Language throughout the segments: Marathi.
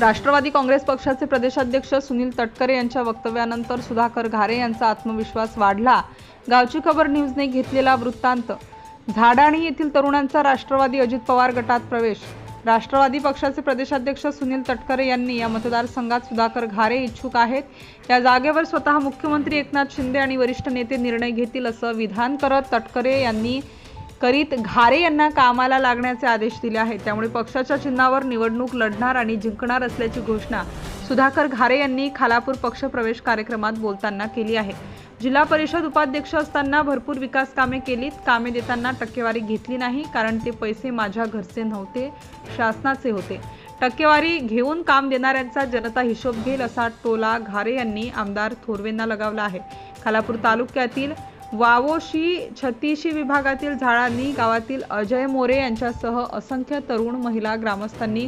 राष्ट्रवादी काँग्रेस पक्षाचे प्रदेशाध्यक्ष सुनील तटकरे यांच्या वक्तव्यानंतर सुधाकर घारे यांचा आत्मविश्वास वाढला. गावची खबर न्यूजने घेतलेला वृत्तांत. झाडाणी येथील तरुणांचा राष्ट्रवादी अजित पवार गटात प्रवेश. राष्ट्रवादी पक्षाचे प्रदेशाध्यक्ष सुनील तटकरे यांनी या मतदारसंघात सुधाकर घारे इच्छुक आहेत. या जागेवर स्वतः मुख्यमंत्री एकनाथ शिंदे आणि वरिष्ठ नेते निर्णय घेतील असं विधान करत तटकरे यांनी करीत घारे यांना कामाला लागण्याचे आदेश दिले आहेत. त्यामुळे पक्षाच्या चिन्हावर निवडणूक लढणार आणि जिंकणार असल्याची घोषणा सुधाकर घारे यांनी खालापूर पक्षप्रवेश कार्यक्रमात बोलताना केली आहे. जिल्हा परिषद उपाध्यक्ष असताना भरपूर विकास कामे केलीत. कामे देताना टक्केवारी घेतली नाही कारण ते पैसे माझ्या घरचे नव्हते शासनाचे होते. टक्केवारी घेऊन काम देणाऱ्यांचा जनता हिशोब घेईल असा टोला घारे यांनी आमदार थोरवेंना लगावला आहे. खालापूर तालुक्यातील वावोशी छत्तीशी विभागातील झाडांनी गावातील अजय मोरे यांच्यासह असंख्य तरुण महिला ग्रामस्थांनी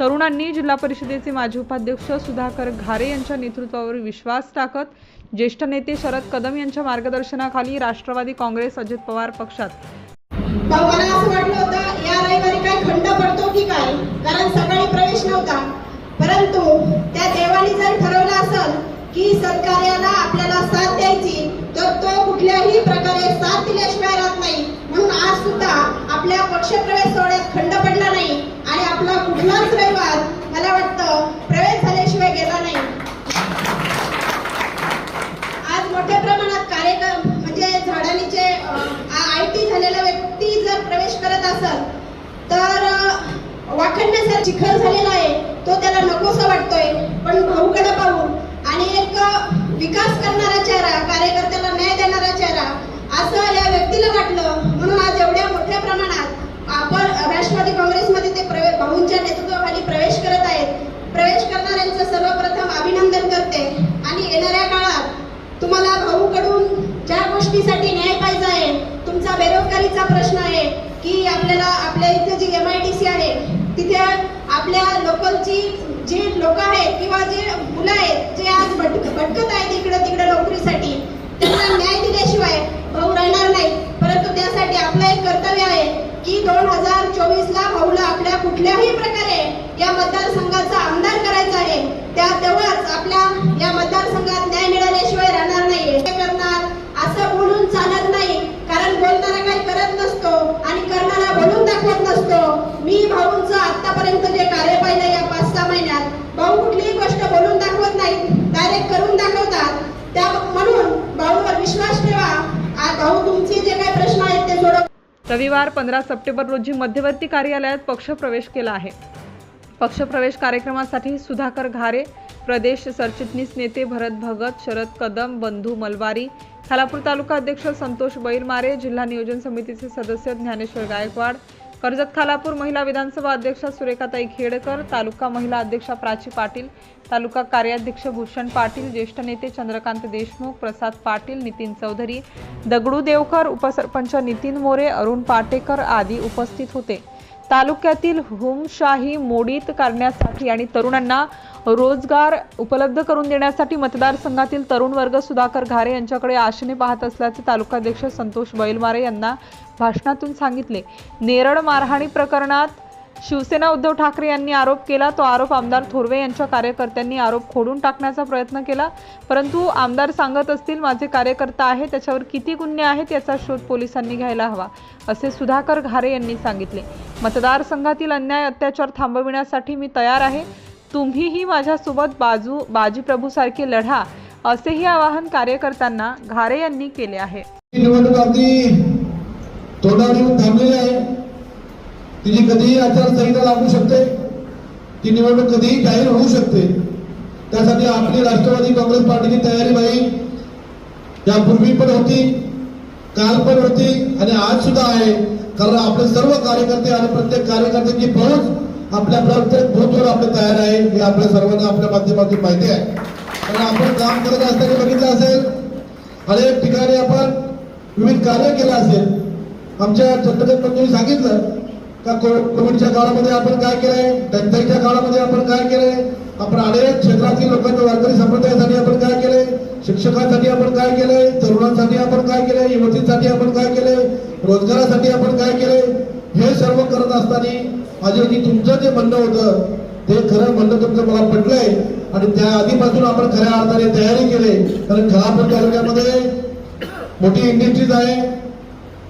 तरुणांनी जिल्हा परिषदेचे माजी उपाध्यक्ष सुधाकर घारे यांच्या नेतृत्वावर विश्वास टाकत ज्येष्ठ नेते शरद कदम यांच्या मार्गदर्शनाखाली राष्ट्रवादी काँग्रेस अजित पवार पक्षात. कारण सकाळी प्रवेश नव्हता. परंतु त्या देवाने जर ठरवलं असेल की सरकार्याला आपल्याला साथ द्यायची तर तो कुठल्याही प्रकारे साथ दिल्याशिवाय राहत नाही. म्हणून आज सुद्धा आपल्या पक्षप्रवेश सोहळ्यात खंड पडला नाही आणि आपला कुठलाच रविवार मला वाटतं प्रवेश झाल्याशिवाय गेला नाही आज मोठ्या प्रमाणात कार्यक्रम म्हणजे झाडांचे आय टी झालेला व्यक्ती जर प्रवेश करत असेल तर अ, वाखाणण्याचा चिखल झालेला आहे तो त्याला नकोसा वाटतोय पण भाऊकडे पाहून आणि एक अ, विकास करणारा चेहरा कार्यकर्त्याला न्याय देणारा चेहरा असं या व्यक्तीला वाटलं म्हणून आज एवढ्या मोठ्या प्रमाणात आपण राष्ट्रवादी काँग्रेसमध्ये ते प्रवेश भाऊंच्या नेतृत्वाखाली प्रवेश करत आहेत प्रवेश करणाऱ्यांचं सर्वप्रथम अभिनंदन करते आणि येणाऱ्या काळात तुम्हाला भाऊकडून ज्या गोष्टीसाठी न्याय पाहिजे आहे तुमचा बेरोजगारीचा प्रश्न आहे की आपल्याला आपल्या इथे G M I D C आहे तिथे आपल्या लोकलची जी लोक आहेत किंवा जे मुलं आहेत जे आज भटक भटकत आहेत इकडं तिकडं नोकरीसाठी त्यांना न्याय दिल्याशिवाय भाऊ राहणार नाही परंतु त्यासाठी आपलं एक कर्तव्य आहे की दोन हजार चोवीस ला भाऊला आपल्या कुठल्याही प्रकारे या मतदारसंघाचा आमदार करायचा आहे त्या तेव्हाच आपल्या या मतदारसंघात न्याय मिळाल्याशिवाय राहणार नाही हे करणार असं बोलून चालत नाही कारण बोलणारा काही करत नसतो आणि करणारा बोलून दाखवत नसतो मी भाऊंचं आतापर्यंत जे कार्य पाहिलं या पाच सहा महिन्यात भाऊ कुठलीही गोष्ट बोलून दाखवत नाही डायरेक्ट करून दाखवतात त्या म्हणून भाऊवर विश्वास ठेवा आ- भाऊ तुमचे जे काही प्रश्न आहेत ते सोडव रविवार पंधरा सप्टेंबर रोजी मध्यवर्ती कार्यालयात पक्षप्रवेश केला आहे. पक्षप्रवेश कार्यक्रमासाठी सुधाकर घारे प्रदेश सरचिटणीस नेते भरत भगत शरद कदम बंधू मलवारी खालापूर तालुका अध्यक्ष संतोष बैलमारे जिल्हा नियोजन समितीचे सदस्य ज्ञानेश्वर गायकवाड कर्जत खालापूर महिला विधानसभा अध्यक्षा सुरेखाताई खेडकर तालुका महिला अध्यक्षा प्राची पाटील तालुका कार्याध्यक्ष भूषण पाटील ज्येष्ठ नेते चंद्रकांत देशमुख प्रसाद पाटील नितीन चौधरी दगडू देवकर उपसरपंच नितीन मोरे अरुण पाटेकर आदी उपस्थित होते. तालुक्यातील हुमशाही मोडीत करण्यासाठी आणि तरुणांना रोजगार उपलब्ध करून देण्यासाठी मतदारसंघातील तरुण वर्ग सुधाकर घारे यांच्याकडे आशेने पाहत असल्याचे तालुकाध्यक्ष संतोष बैलमारे यांना भाषणातून सांगितले. नेरळ मारहाणी प्रकरणात शिवसेना उद्धव ठाकरे यांनी आरोप केला. तो आरोप आमदार थोरवे यांच्या कार्यकर्त्यांनी आरोप खोडून टाकण्याचा प्रयत्न केला. परंतु आमदार सांगत असतील माझे कार्यकर्ता आहे त्याच्यावर किती गुन्हे आहेत याचा शोध पोलिसांनी घ्यायला हवा असे सुधाकर घारे यांनी सांगितले. मतदारसंघातील अन्याय अत्याचार थांबविण्यासाठी मी तयार आहे. तुम्हीही माझ्यासोबत बाजू बाजीप्रभूसारखे लढा असेही आवाहन कार्यकर्त्यांना घारे यांनी केले आहे. निवडणूक अगदी तोंडावर येऊन थांबलेली आहे. तिची कधीही आचारसंहिता लागू शकते. ती निवडणूक कधीही जाहीर होऊ शकते. त्यासाठी आपली राष्ट्रवादी काँग्रेस पार्टीची तयारी बाई यापूर्वी पण होती काल पण होती आणि आज सुद्धा आहे. कारण आपले सर्व कार्यकर्ते आणि प्रत्येक कार्यकर्त्यांची फौज आपल्या प्रत्येक बूथवर आपले तयार आहे. हे आपल्या सर्वांना आपल्या माध्यमातून माहिती आहे. कारण आपण काम करत असताना बघितलं असेल अनेक ठिकाणी आपण विविध कार्य केलं असेल. आमच्या चंद्रकांत सांगितलं का कोविडच्या काळामध्ये आपण काय केलंय? टंचाईच्या काळामध्ये आपण काय केलंय? आपण अनेक क्षेत्रातील लोकांच्या वारकरी संप्रदायासाठी आपण काय केलंय? शिक्षकांसाठी आपण काय केलंय? तरुणांसाठी आपण काय केलंय? युवतींसाठी आपण काय केलंय? रोजगारासाठी आपण काय केलंय? हे सर्व करत असताना माझे की तुमचं जे म्हणणं होतं ते खरं म्हणणं तुमचं मला पटलंय. आणि त्या आधीपासून आपण खऱ्या अर्थाने तयारी केली. कारण खलापूर तालुक्यामध्ये मोठी इंडस्ट्रीज आहे.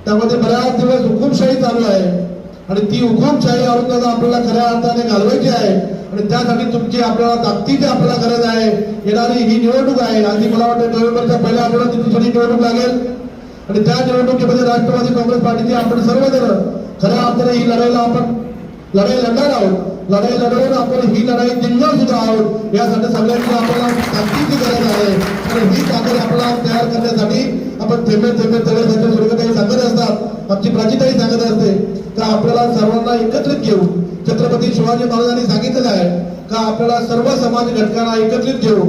त्यामध्ये बऱ्याच दिवस हुकुमशाही चालू आहे. आणि ती हुकुमशाही औरंगाबाद आपल्याला खऱ्या अर्थाने घालवायची आहे. आणि त्यासाठी तुमची आपल्याला ताकदीची आपल्याला गरज आहे. येणारी ही निवडणूक आहे. आधी मला वाटतं नोव्हेंबरच्या पहिल्या आठवड्यात ती दुसरी निवडणूक लागेल. आणि त्या निवडणुकीमध्ये राष्ट्रवादी काँग्रेस पार्टीची आपण सर्वजण खऱ्या अर्थाने ही लढायला आपण लढाई लढणार आहोत. लढाई लढवून आपण ही लढाई जिंकणार सुद्धा आहोत. यासाठी सगळ्यांची आपल्याला ताकदीची गरज आहे. कारण ही ताकद आपल्याला तयार करण्यासाठी आपण थेंबे थेंबे तळ्यासाठी स्वर्गताई सांगत असतात. आमची प्राचीताई सांगत असते का आपल्याला सर्वांना एकत्रित घेऊ. छत्रपती शिवाजी महाराजांनी सांगितलेलं आहे का आपल्याला सर्व समाज घटकांना एकत्रित घेऊ.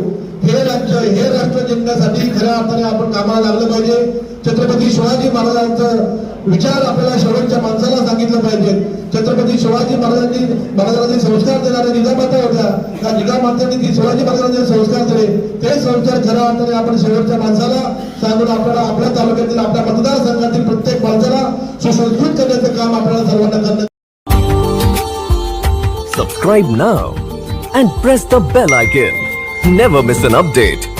हे राज्य हे राष्ट्र जिंकण्यासाठी खऱ्या अर्थाने आपण कामाला लागलं पाहिजे. छत्रपती शिवाजी महाराजांचं विचार आपल्याला शेवटच्या माणसाला सांगितलं पाहिजे छत्रपती शिवाजी महाराजांनी महाराजांनी संस्कार देणाऱ्या निजामाता होत्या त्या निजामातांनी ती शिवाजी महाराजांचे संस्कार दिले ते संस्कार खऱ्या अर्थाने आपण शेवटच्या माणसाला सांगून आपल्याला आपल्या तालुक्यातील आपल्या मतदारसंघातील प्रत्येक माणसाला सुसंस्कृत करण्याचं काम आपल्याला सर्वांना करणं Subscribe now and press the bell icon. Never miss an update.